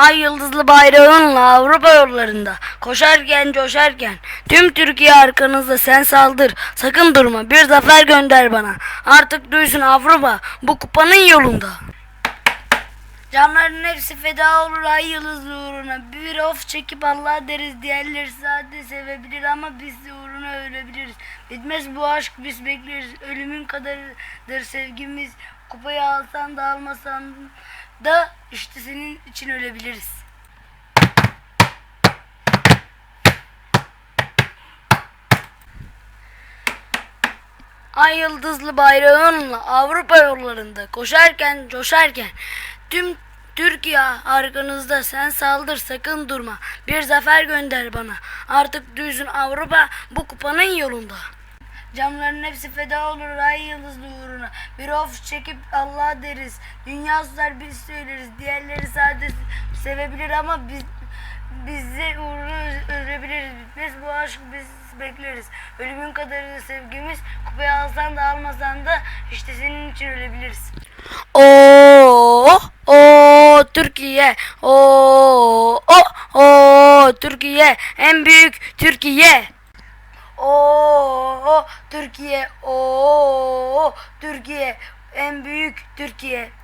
Ay yıldızlı bayrağınla Avrupa yollarında. Koşarken coşarken. Tüm Türkiye arkanızda sen saldır. Sakın durma. Bir zafer gönder bana. Artık duysun Avrupa bu kupanın yolunda. Canların hepsi feda olur ay yıldızlı uğruna. Bir of çekip Allah deriz. Diğerleri sadece sevebilir ama biz de uğruna ölebiliriz. Bitmez bu aşk biz bekleriz. Ölümün kadarıdır sevgimiz. Kupayı alsan da almasan da işte senin için ölebiliriz. Ay yıldızlı bayrağınla Avrupa yollarında koşarken coşarken tüm Türkiye arkanızda sen saldır sakın durma bir zafer gönder bana artık duysun Avrupa bu kupanın yolunda. Camların hepsi feda olur ay yıldızlı uğruna bir of çekip Allah deriz. Dünya susar biz söyleriz. Diğerleri sadece sevebilir ama biz bizi uğruna ölebiliriz bitmez bu aşk biz bekleriz. Ölümün kadarı sevgimiz. Kupayı alsan da almasan da işte senin için ölebiliriz. Oo, o Türkiye, o o o Türkiye, en büyük Türkiye. Oo, Türkiye, o Türkiye, en büyük Türkiye.